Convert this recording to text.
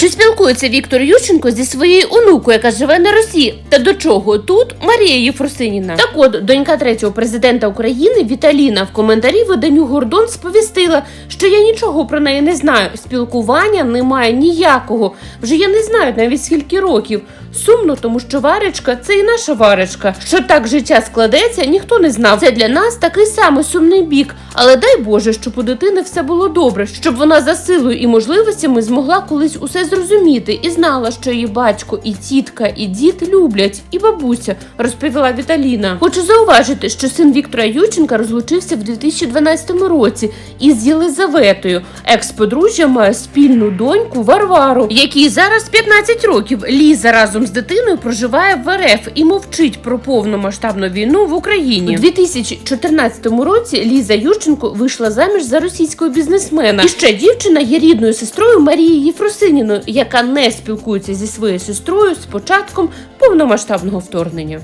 Чи спілкується Віктор Ющенко зі своєю онукою, яка живе на Росії? Та до чого тут Марія Єфросиніна? Так от, донька третього президента України Віталіна в коментарі виданню Гордон сповістила, що я нічого про неї не знаю. Спілкування немає ніякого. Вже я не знаю навіть скільки років. Сумно, тому що варечка це і наша варечка. Що так життя складеться, ніхто не знав. Це для нас такий самий сумний бік. Але дай Боже, щоб у дитини все було добре, щоб вона за силою і можливостями змогла колись усе зрозуміти і знала, що її батько, і тітка, і дід люблять, і бабуся, розповіла Віталіна. Хочу зауважити, що син Віктора Юченка розлучився в 2012 році із Єлизаветою. Екс-подружжя має спільну доньку Варвару, якій зараз 15 років. Ліза разом з дитиною проживає в РФ і мовчить про повномасштабну війну в Україні. У 2014 році Ліза Ющенко вийшла заміж за російського бізнесмена. І ще дівчина є рідною сестрою Марії Яка не спілкується зі своєю сестрою з початком повномасштабного вторгнення.